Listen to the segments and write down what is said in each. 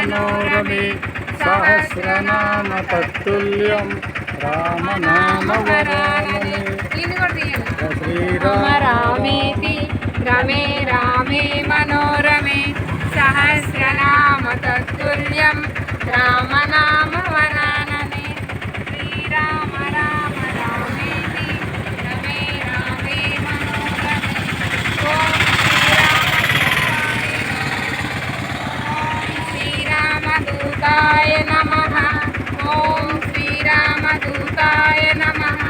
मनोरमे सहस्रनामतत्तुल्यं रामनामवरामने श्रीराम रामेति रमे रामे मनोरमे सहस्रनामतत्तुल्यं रामनामवरा శ్రీరామదూతాయ నమః.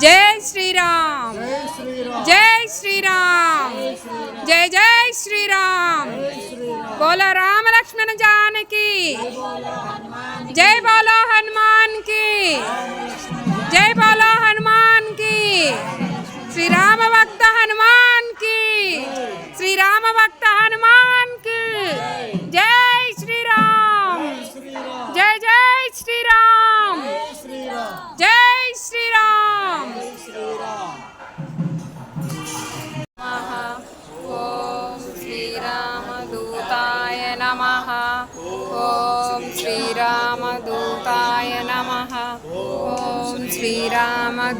जय श्री राम जय श्री राम जय जय श्री राम बोलो राम लक्ष्मण जान की। जय बोलो हनुमान की। जय बोलो हनुमान की। श्री राम भक्त हनुमान की। श्री राम भक्त हनुमान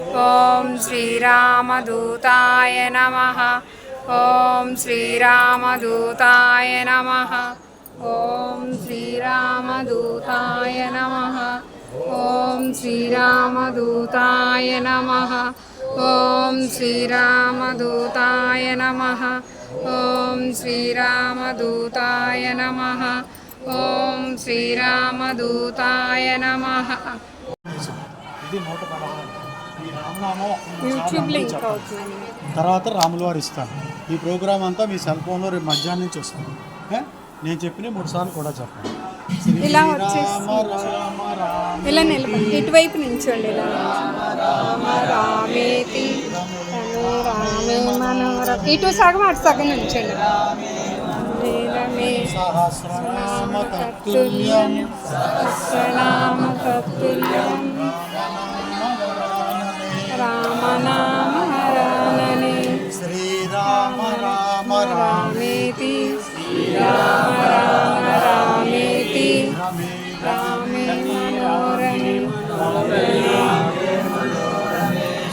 ఓం శ్రీరామదూతాయ నమ. ఓం శ్రీరామదూతాయ నమ. ఓం శ్రీరామదూతాయ నమ. ఓం శ్రీరామదూతాయ నమ. ఓం శ్రీరామదూతాయ నమ. ఓం శ్రీరామదూతాయ నమ. ఓం శ్రీరామదూతాయ నమ. ఇది నూట పదహారు ఈ రామనామం ఒక్కసారి యూట్యూబ్ లింక్ తర్వాత రాముల వారు ఇస్తారు. ఈ ప్రోగ్రామ్ అంతా మీ సెల్ ఫోన్లో రేపు మధ్యాహ్నం నుంచి వస్తుంది. ఏ? నేను చెప్పిన మూడు సార్లు కూడా చెప్పండి. ఇలా రామ ఇలా నిలబడి ఇటువైపు నించోండి ఇలా రామ రామేతి రమే రామే మనోరమ ఇటు సగం అటు సగం రమే సహస్రనామ తత్తుల్యం. సహస్రనామ తత్తుల్యం.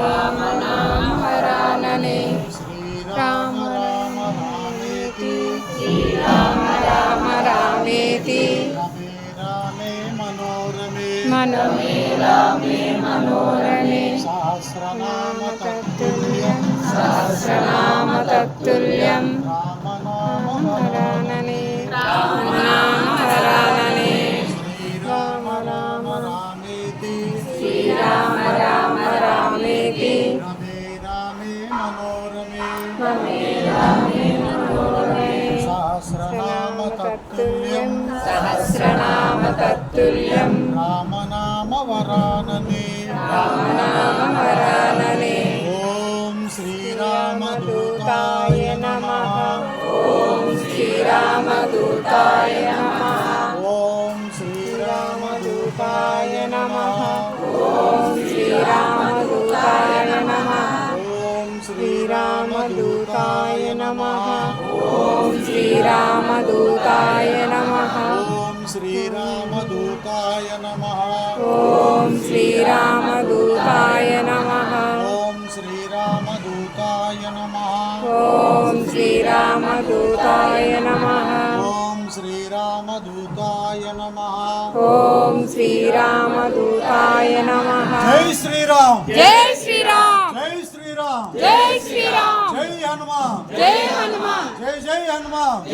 राम नाम हरानने राम राम रामेति राम राम रामेति रामे मनोरमे मनमे रामे मनोरमे सहस्रनाम तत्तुल्यं सहस्रनाम तत्तुल्यम् తత్తుల్యం రామనామ వరాననే వరాననే ఓం శ్రీరామదూతాయ నమ. ఓం శ్రీరామదూతాయ నమ. ఓం శ్రీరామదూతాయ నమ. ఓం శ్రీరామదూతాయ నమ. ఓం శ్రీరామదూతాయ నమ. ఓం శ్రీరామదూతాయ నమ. ఓం శ్రీరామదూతాయ నమ. ఓం శ్రీరామదూతాయ నమ. ఓం శ్రీరామదూతాయ నమ. ఓం శ్రీరామదూతాయ నమ. ఓం శ్రీరామదూతాయ నమ. ఓం శ్రీరామదూతాయ నమ. జై శ్రీరామ్. జై శ్రీరామ్. జై శ్రీరామ్. జై శ్రీరామ్. జై హనుమాన్. జై హనుమాన్.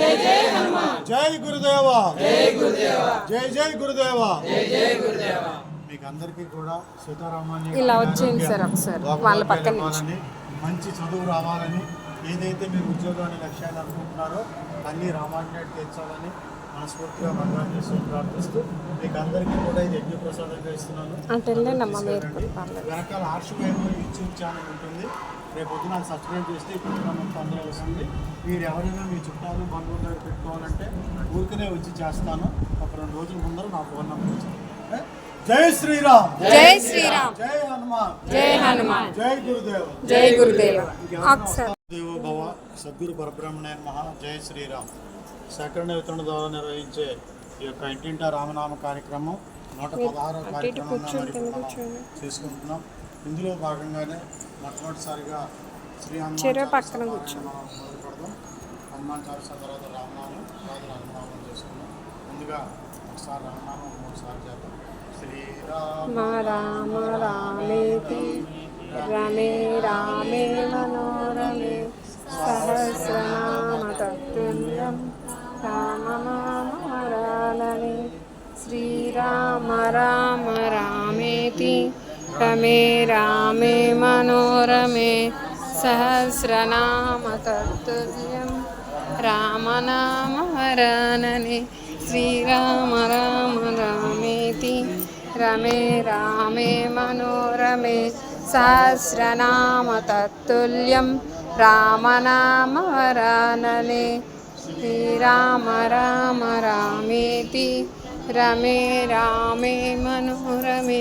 జై గురుదేవ. జై గురుదేవ. జై జై గురుదేవ. జై జై గురుదేవ. మీకు అందరికీ కూడా సీతారామాన్ని ఇలా వచ్చేయండి సార్ ఒకసారి. వాళ్ళ పక్కన నుంచి. మంచి చదువు రావాలని ఏదైతే మీరు ఉద్యోగాన్ని లక్ష్యాన్ని అనుకుంటున్నారో అన్ని రామాన్యుడు తీర్చాలని మనస్ఫూర్తిగా భగవాన్ ప్రార్థిస్తూ మీకు అందరికీ కూడా ఇది యజ్ఞ ప్రసాదంగా ఇస్తున్నాను. వెనకాల ఆర్ష్ వైపు యూట్యూబ్ ఛానల్ ఉంటుంది. రేపు పొద్దున సబ్స్క్రైబ్ చేస్తే ప్రోగ్రామ్ అంతా అందులో వస్తుంది. మీరు ఎవరైనా మీ చుట్టాలు బంధువుల దగ్గర పెట్టుకోవాలంటే ఊరికనే వచ్చి చేస్తాను. ఒక రెండు రోజుల ముందర నా ఫోన్ నెంబర్ ఇచ్చాను? జై శ్రీరామ్. జై శ్రీరామ్. జై హనుమాన్. జై హనుమాన్. జై గురుదేవ్. జై గురుదేవ. దేవో భవ సద్గురు పరబ్రహ్మణ్య మహా జై శ్రీరామ్. సేకరణ వితరణ ద్వారా నిర్వహించే ఈ యొక్క ఇంటింటా రామనామ కార్యక్రమం నూట పదహారవ ఇప్పుడు మనం చేసుకుంటున్నాం. ఇందులో భాగంగానే మొట్టమొదటిసారిగా శ్రీ హనుమాన్ పక్కన పారాయణ కూర్చో. మనం మొదలు పెడదాం హనుమాన్ చాలీసా తర్వాత రామనామం తర్వాత హనుమానం చేసుకుందాం. ముందుగా ఒకసారి రామనామం చేద్దాం. శ్రీరామ రామ రామేతి రమే రామే మనోరమే సహస్రనామ తత్తుల్యం రామనామరాలని శ్రీరామ రామ రామేతి रमे रामे मनोरमे सहस्रनामतत्तुल्यं रामनामहरणनि श्रीराम राम रामेति रमे रामे मनोरमे सहस्रनामतत्तुल्यं रामनामहरणनि श्रीराम राम रामेति रमे रामे मनोरमे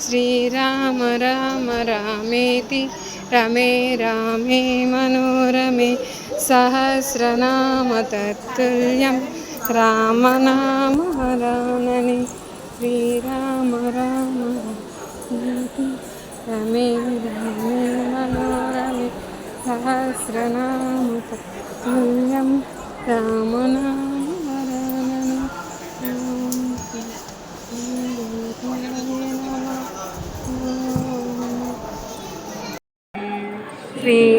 శ్రీరామ రామ రామేతి రమే రామే మనోరమే సహస్రనామ తత్తుల్యం రామనామ రామనామవరాననే శ్రీరామ రామ రామేతి రమే రామే మనోరమే సహస్రనామ తత్తుల్యం రామనామ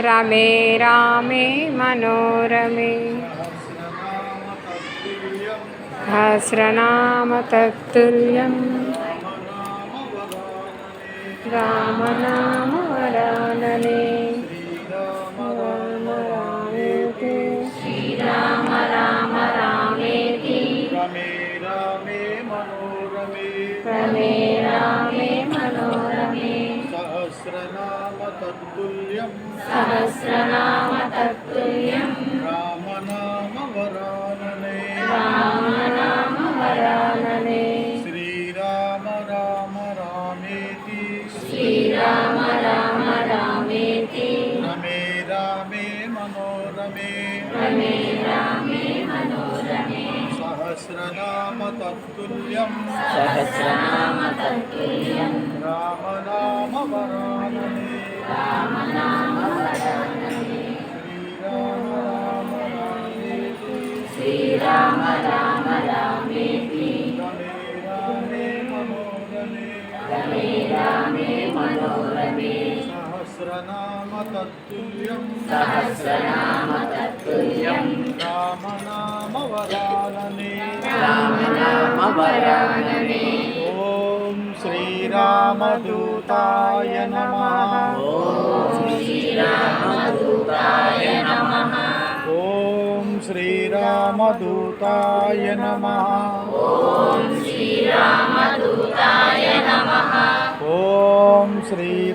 రమే రామే మనోరమే సహస్రనామ తత్తుల్యం రామనామ వరాననే రామ తత్తుల్యం. సహస్రనామ తత్తుల్యం రామనామ వరాననే రామనామ వరాననే శ్రీరామ రామ రామేతి శ్రీరామ రామ రామేతి రమే రామే మనోరమే. రమే రామే మనోరమే. సహస్రనామ తత్తుల్యం సహస్రనామ తత్తుల్యం సహస్రనామ తత్తుల్యం సహస్రనామ తత్తుల్యం రామనామ వరాననే రామనామ వరాననే ఓం శ్రీరామదూతాయ నమః. శ్రీరామదూతాయ నమః. ఓం శ్రీరామదూతాయ నమః. శ్రీరామదూతాయ నమః. ఓం శ్రీరామదూతాయ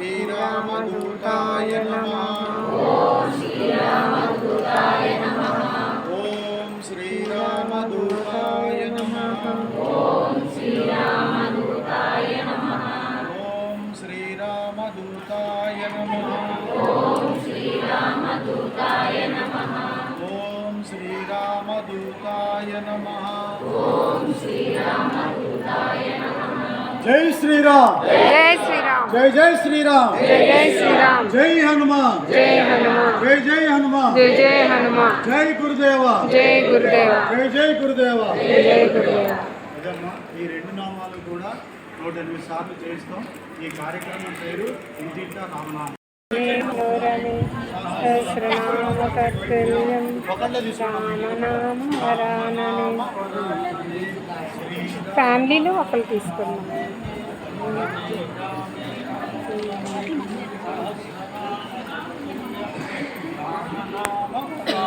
श्रीरामदूताय नमः ॐ श्रीरामदूताय नमः ॐ श्रीरामदूताय नमः ॐ श्रीरामदूताय नमः ॐ श्रीरामदूताय नमः ॐ श्रीरामदूताय नमः ॐ श्रीरामदूताय नमः ॐ श्रीरामदूताय नमः जय श्रीराम జై జై శ్రీరామ్. జై జై శ్రీరామ్. జై హనుమాన్. జై హనుమాన్. జై జై హనుమాన్. జై జై హనుమాన్. జై గురుదేవ. జై గురుదేవ. జై జై గురుదేవ. జై జై గురుదేవ. ఈ రెండు నామాలు కూడా నూట ఎనిమిది సార్లు చేస్తాం ఈ కార్యక్రమం పేరు ఇంటింటా రామనామం. ఫ్యామిలీలో ఒకరు తీసుకున్నాం అంటే ఆ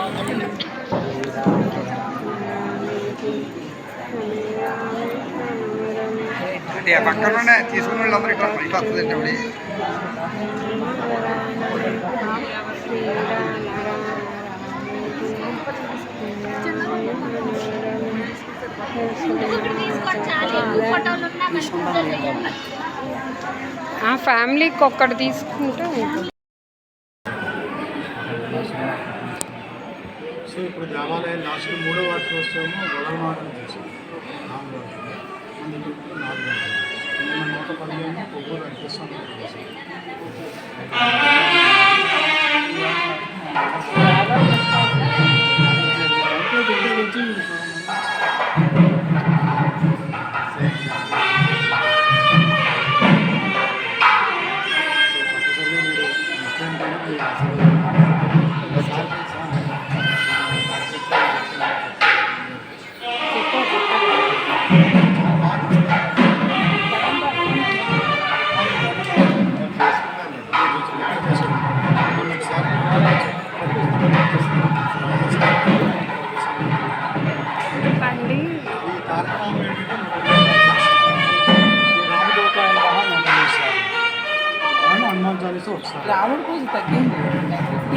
పక్కనే తీసుకున్న వాళ్ళందరూ ఇట్లా ఇట్లా వస్తుందండి అప్పుడు ఆ ఫ్యామిలీకి ఒక్కటి తీసుకుంటే సో ఇప్పుడు దేవాలయం లాస్ట్ మూడో వార్షికోత్సవము గొడవమాటం చేసాం నాలుగు అందుకు నాలుగు గంటలు నిన్న నూట పదిహేను కొవ్వూరు వెంకటేశ్వర చేసాం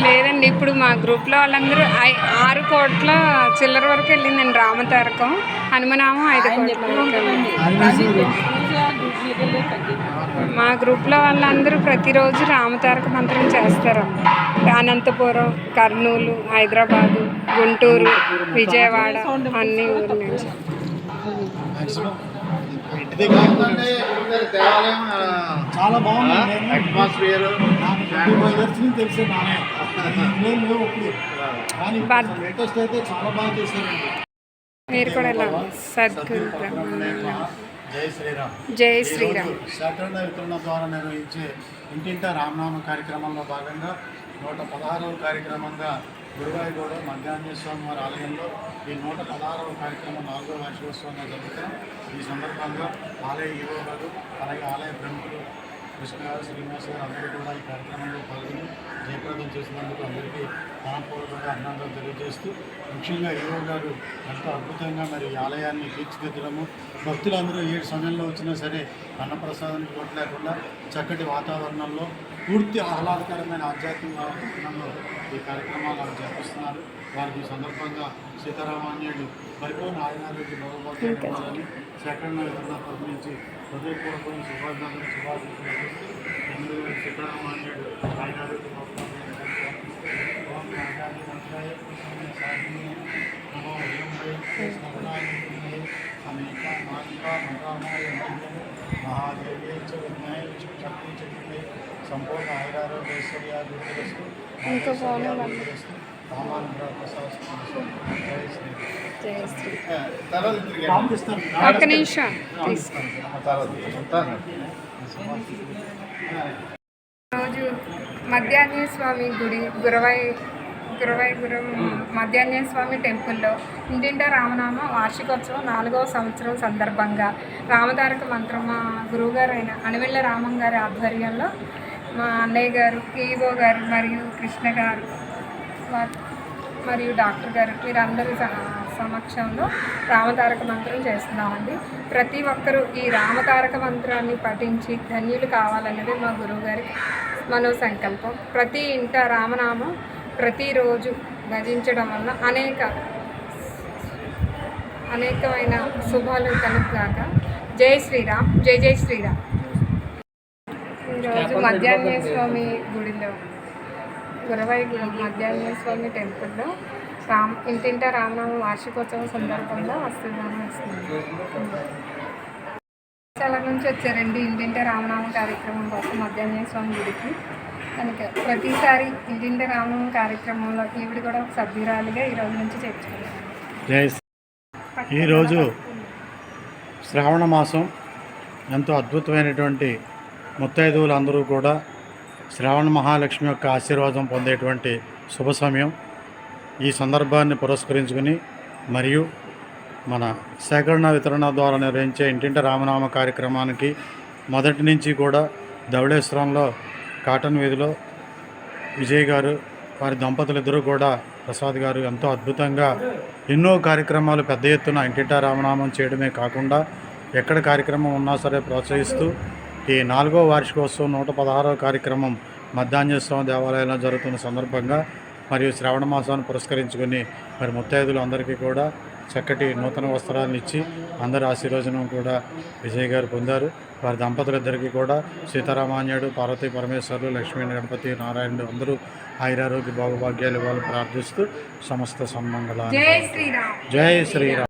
లేదండి ఇప్పుడు మా గ్రూప్లో వాళ్ళందరూ ఆరు కోట్ల చిల్లర వరకు వెళ్ళిందండి రామతారకం. హనుమనామం ఐదు మా గ్రూప్లో వాళ్ళందరూ ప్రతిరోజు రామతారక మంత్రం చేస్తారు అనంతపురం కర్నూలు హైదరాబాదు గుంటూరు విజయవాడ అన్ని ఊర్లు నుంచి మ్యాక్సిమం ఇంటి దగ్గర చాలా బాగుంది. అట్మాస్ఫియర్ తెలిసే నానే. ఇన్నేం లేవు అప్పుడు కానీ బట్- లేటెస్ట్ అయితే చాలా బాగా చేశారండి. మీరు కూడా సద్గురు బ్రహ్మ జై శ్రీరామ్. జై శ్రీరామ్. శాఖరణ వితరణ ద్వారా నిర్వహించే ఇంటింట రామనామ కార్యక్రమంలో భాగంగా నూట పదహారవ కార్యక్రమంగా గురువాయూగూడ మధ్యాహ్న స్వామి వారి ఆలయంలో ఈ నూట పదహారవ కార్యక్రమం నాలుగో వార్షికోత్సవంగా జరుగుతాం. ఈ సందర్భంగా ఆలయ ఈవో గారు అలాగే ఆలయ ప్రముఖులు కృష్ణ గారు శ్రీనివాస్ గారు అందరూ కూడా ఈ కార్యక్రమంలో పాల్గొని జయప్రదం చేసినందుకు అందరికీ మనపూర్వకంగా అభినందనలు తెలియజేస్తూ ముఖ్యంగా ఈవో గారు ఎంతో అద్భుతంగా మరి ఈ ఆలయాన్ని తీర్చిదిద్దడము. భక్తులందరూ ఏ సమయంలో వచ్చినా సరే అన్నప్రసాదానికి లోటు లేకుండా చక్కటి వాతావరణంలో పూర్తి ఆహ్లాదకరమైన ఆధ్యాత్మిక వాతావరణంలో ఈ కార్యక్రమాలు జరిపిస్తున్నారు. వారికి సందర్భంగా సీతారామాన్యుడు పరిపూర్ణ ఆయునారోగ్య భగవద్గీతాలని సేకరణ విధాన తరఫు నుంచి అందిస్తూ ఎనిమిది వేల సీతారామాన్యుడు ఆయునారోగ్య సంపూర్ణ ఆయురారోగ్యశ్వర్యాభివృద్ధిరస్తు ఇంకా బాగున్నాయి జై శ్రీ ఒక్క నిమిషం తీసుకో రోజు మధ్యాహ్న స్వామి గుడి గురవై గురవైపురం మధ్యాహ్న స్వామి టెంపుల్లో ఇంటింటా రామనామ వార్షికోత్సవం నాలుగవ సంవత్సరం సందర్భంగా. రామతారక మంత్రం మా గురువుగారు అయిన రామం గారి ఆధ్వర్యంలో మా అన్నయ్య గారు ఈవో గారు మరియు కృష్ణ గారు మరియు డాక్టర్ గారు వీరందరి స- సమక్షంలో రామతారక మంత్రం చేస్తున్నామండి. ప్రతి ఒక్కరూ ఈ రామతారక మంత్రాన్ని పఠించి ధన్యులు కావాలన్నది మా గురువుగారి మనో సంకల్పం ప్రతి ఇంట రామనామం ప్రతిరోజు భజించడం వల్ల అనేక అనేకమైన శుభాలు కలుగుగాక జై శ్రీరామ్ జై జై శ్రీరామ్. ఈరోజు మధ్యాహ్న స్వామి గుడిలో గురవై మధ్యాహ్న స్వామి టెంపుల్లో రామ్ ఇంటింట రామనామ వార్షికోత్సవం సందర్భంగా వస్తున్నాను వస్తున్నాను చాలా నుంచి వచ్చారండి. ఇంటింట రామనామ కార్యక్రమం కోసం మధ్యాహ్న స్వామి గుడికి. కనుక ప్రతిసారి ఇంటింట రామనామ కార్యక్రమంలో ఈవిడ కూడా ఒక సభ్యురాలిగా ఈ రోజు నుంచి చేర్చుకున్నాను ఈరోజు శ్రావణ మాసం ఎంతో అద్భుతమైనటువంటి ముత్తైదువులందరూ కూడా శ్రావణ మహాలక్ష్మి యొక్క ఆశీర్వాదం పొందేటువంటి శుభ సమయం. ఈ సందర్భాన్ని పురస్కరించుకుని మరియు మన సేకరణ వితరణ ద్వారా నిర్వహించే ఇంటింట రామనామ కార్యక్రమానికి మొదటి నుంచి కూడా ధవళేశ్వరంలో కాటన్ వీధిలో విజయ్ గారు వారి దంపతులు ఇద్దరు కూడా ప్రసాద్ గారు ఎంతో అద్భుతంగా ఎన్నో కార్యక్రమాలు పెద్ద ఎత్తున ఇంటింటా రామనామం చేయడమే కాకుండా ఎక్కడ కార్యక్రమం ఉన్నా సరే ప్రోత్సహిస్తూ ఈ నాలుగో వార్షికోత్సవం నూట పదహారవ కార్యక్రమం మధ్యాహ్నేశ్వరం దేవాలయంలో జరుగుతున్న సందర్భంగా మరియు శ్రావణ మాసాన్ని పురస్కరించుకొని మరి ముత్తైదులు అందరికీ కూడా చక్కటి నూతన వస్త్రాలను ఇచ్చి అందరి ఆశీర్వచనం కూడా విజయ్ గారు పొందారు. వారి దంపతులిద్దరికీ కూడా సీతారామాన్యుడు పార్వతీ పరమేశ్వరులు లక్ష్మీ గణపతి నారాయణుడు అందరూ ఆయురారోగ్య భాగభాగ్యాలు వాళ్ళు ప్రార్థిస్తూ సమస్త సన్మంగళ జై శ్రీరామ్.